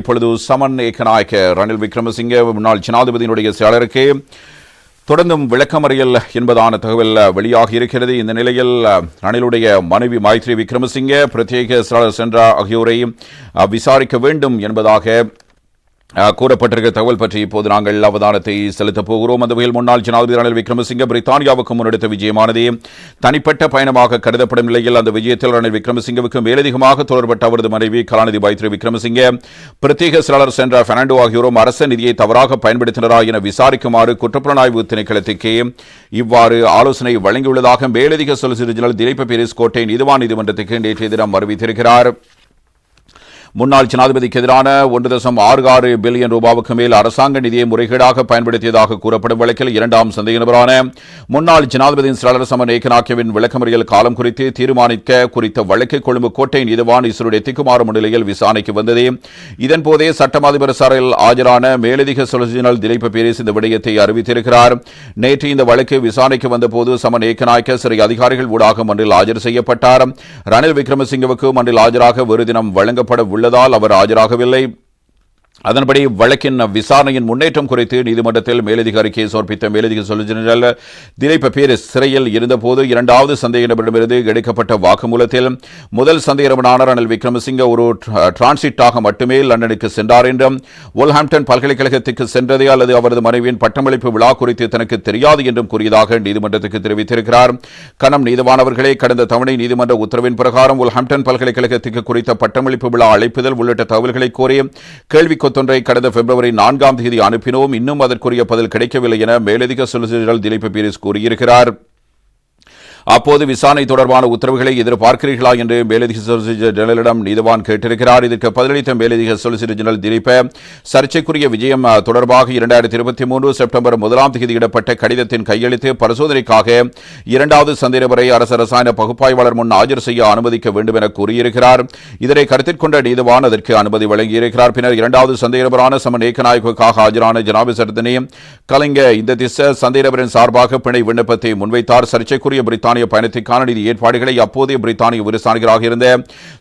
இப்பொழுது சமன் ஏகநாயக்க ரணில் விக்ரமசிங்கே முன்னாள் ஜனாதிபதியினுடைய செயலருக்கு தொடர்ந்தும் விளக்கமறியல் என்பதான தகவல் வெளியாகி இருக்கிறது. இந்த நிலையில் ரணிலுடைய மனைவி மைத்ரி விக்ரமசிங்கே பிரத்யேக செயலர் சென்றா ஆகியோரை விசாரிக்க வேண்டும் என்பதாக கூறப்பட்டிருக்கிற தகவல் பற்றி இப்போது நாங்கள் அவதானத்தை செலுத்தப் போகிறோம். அந்த வகையில் முன்னாள் ஜனாதிபதி ரணில் விக்ரமசிங்கே பிரித்தானியாவுக்கு முன்னெடுத்த விஜயமானது. தனிப்பட்ட பயணமாக கருதப்படும் நிலையில் அந்த விஜயத்தில் ரணில் விக்ரமசிங்கவுக்கு மேலதிகமாக தொடர்பட்ட அவரது மனைவி கலாநிதி மைத்ரி விக்ரமசிங்கே பிரத்யேக செயலாளர் சென்ற பெர்னாண்டோ ஆகியோரும் அரச நிதியை தவறாக பயன்படுத்தினரா என விசாரிக்குமாறு குற்றப்புலனாய்வு திணைக்களத்துக்கு இவ்வாறு ஆலோசனை வழங்கியுள்ளதாக மேலதிக சொலிசிட்டர் ஜெனரல் திலீப் பீரிஸ் கோட்டை நீதிவான் நீதிமன்றத்துக்கு நேற்றைய தினம் அறிவித்திருக்கிறார். முன்னாள் ஜனாதிபதிக்கு எதிரான ஒன்று தசம் ஆறு ஆறு பில்லியன் ரூபாவுக்கு மேல் அரசாங்க நிதியை முறைகேடாக பயன்படுத்தியதாக கூறப்படும் வழக்கில் இரண்டாம் சந்தேக நபரான முன்னாள் ஜனாதிபதியின் செயலாளர் சமன் ஏகநாக்கியவின் விளக்கமறியல் காலம் குறித்து தீர்மானிக்க குறித்த வழக்கு கொழும்பு கோட்டை நீதிவான் இஸ்ருடைய திக்குமாறு முன்னிலையில் விசாரணைக்கு வந்தது. இதன்போதே சட்டமாதிபர் சாரில் ஆஜரான மேலதிக சொலிசினல் திலீப் பீரிஸ் இந்த விடயத்தை அறிவித்திருக்கிறார். நேற்று இந்த வழக்கு விசாரணைக்கு வந்தபோது சமன் ஏகநாயக்க சிறை அதிகாரிகள் ஊடாக மன்றில் ஆஜர் செய்யப்பட்டார். ரணில் விக்ரமசிங்கவுக்கு மன்றில் ஆஜராக ஒரு தினம் வழங்கப்பட உள்ளதால் அவர் ஆஜராகவில்லை. அதன்படி வழக்கின் விசாரணையின் முன்னேற்றம் குறித்து நீதிமன்றத்தில் மேலதிக அறிக்கையை சமர்ப்பித்த மேலதிக சொலிசிட்டர் திலீப் பீரிஸ் சிறையில் இருந்தபோது இரண்டாவது சந்தேக நபரிடமிருந்து எடுக்கப்பட்ட வாக்குமூலத்தில் முதல் சந்தேக நபரான ரணில் விக்ரமசிங்க ஒரு டிரான்சிட்டாக மட்டுமே லண்டனுக்கு சென்றார் என்றும் வோல்ஹாம்டன் பல்கலைக்கழகத்துக்கு சென்றதே அல்லது அவரது மனைவியின் பட்டமளிப்பு விழா குறித்து தனக்கு தெரியாது என்றும் கூறியதாக நீதிமன்றத்துக்கு தெரிவித்திருக்கிறார். கணம் நீதிவானவர்களே கடந்த தவணை நீதிமன்ற உத்தரவின் பிரகாரம் வோல்ஹாம்டன் பல்கலைக்கழகத்துக்கு குறித்த பட்டமளிப்பு விழா அழைப்புதல் உள்ளிட்ட தகவல்களை கோரி கேள்வி கொத்தொன்றை கடந்த பிப்ரவரி நான்காம் தேதி அனுப்பினோம். இன்னும் அதற்குரிய பதில் கிடைக்கவில்லை என மேலதிக சொலிசிட்டர் திலீப் பீரிஸ் கூறியிருக்கிறார். அப்போது விசாரணை தொடர்பான உத்தரவுகளை எதிர்பார்க்கிறீர்களா என்று மேலதிக சொலிசிட்டர் ஜெனரலிடம் நீதவான் கேட்டிருக்கிறார். இதற்கு பதிலளித்த மேலதிக சொலிசிட்டர் ஜெனரல் திலீப சர்ச்சைக்குரிய விஜயம் தொடர்பாக இரண்டாயிரத்தி இருபத்தி மூன்று செப்டம்பர் முதலாம் தேதியிடப்பட்ட கடிதத்தின் கையெழுத்து பரிசோதனைக்காக இரண்டாவது சந்தேகவரை அரசு ரசாயன பகுப்பாய்வாளர் முன் ஆஜர் செய்ய அனுமதிக்க வேண்டும் என கூறியிருக்கிறார். இதனை கருத்தில் கொண்ட நீதவான் அதற்கு அனுமதி வழங்கியிருக்கிறார். பின்னர் இரண்டாவது சந்தேகபரான சமன் ஏகநாயகுக்காக ஆஜரான ஜனாபி சர்தனி கலைஞர் இந்த திச சந்தேகபரின் சார்பாக பிணை விண்ணப்பத்தை முன்வைத்தார். சர்ச்சைக்குரிய பிரித்தானிய பிரித்தானிய பயணத்திற்கான நிதி ஏற்பாடுகளை அப்போதைய பிரித்தானிய விவசாயிகளாக இருந்த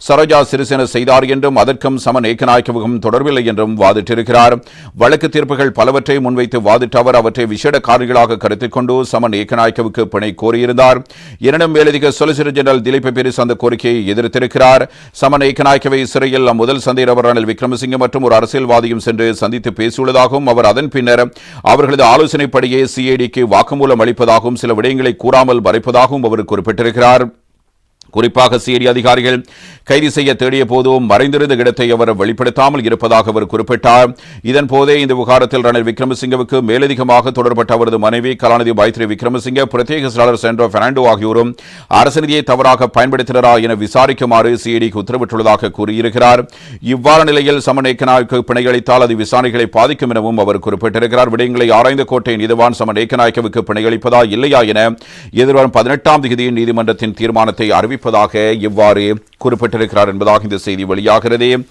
சரோஜா சிறிசேன செய்தார் என்றும் அதற்கும் சமன் ஏகநாயகவுக்கும் தொடர்பில்லை என்றும் வாதிட்டிருக்கிறார். வழக்கு தீர்ப்புகள் பலவற்றை முன்வைத்து வாதிட்ட அவர் அவற்றை விசேட காரணிகளாக கருத்தில் கொண்டு சமன் ஏக்கநாயக்கவுக்கு பிணை கோரியிருந்தார். இரண்டும் மேலதிக சொலிசிட்டர் ஜெனரல் திலீப் பெரிஸ் அந்த கோரிக்கையை எதிர்த்திருக்கிறார். சமன் ஏக்கநாயக்கவை சிறையில் முதல் சந்தேகவர் ரணில் விக்ரமசிங்க மற்றும் ஒரு அரசியல்வாதியும் சென்று சந்தித்து பேசியுள்ளதாகவும் அவர் அதன் பின்னர் அவர்களது ஆலோசனைப்படியே சிஐடிக்கு வாக்குமூலம் அளிப்பதாகவும் சில விடயங்களை கூறாமல் மறைப்பதாகவும் அவர் குறிப்பிட்டிருக்கிறார். குறிப்பாக சிஐடி அதிகாரிகள் கைது செய்ய தேடிய போதும் மறைந்திருந்த இடத்தை அவர் வெளிப்படுத்தாமல் இருப்பதாக அவர் குறிப்பிட்டார். இதன் போதே இந்த விவகாரத்தில் ரணில் விக்ரமசிங்கவுக்கு மேலதிகமாக தொடர்பட்ட அவரது மனைவி கலாநிதி மைத்ரி விக்ரமசிங்க பிரத்யேக செயலாளர் சென்ட்ரோ பெர்னாண்டோ ஆகியோரும் அரசு நிதியை தவறாக பயன்படுத்தினரா என விசாரிக்குமாறு சிஐடிக்கு உத்தரவிட்டுள்ளதாக கூறியிருக்கிறார். இவ்வாறு நிலையில் சமன் ஏக்கநாயக்கு பிணையளித்தால் அது விசாரணைகளை பாதிக்கும் எனவும் அவர் குறிப்பிட்டிருக்கிறார். விடயங்களை ஆராய்ந்த கோட்டை நீதிவான் சமன் ஏக்கநாயக்கவுக்கு பிணையளிப்பதா இல்லையா என எதிர்வரும் பதினெட்டாம் தேதியின் நீதிமன்றத்தின் தீர்மானத்தை இருப்பதாக இவ்வாறு குறிப்பிட்டிருக்கிறார் என்பதாக இந்த செய்தி வெளியாகிறது.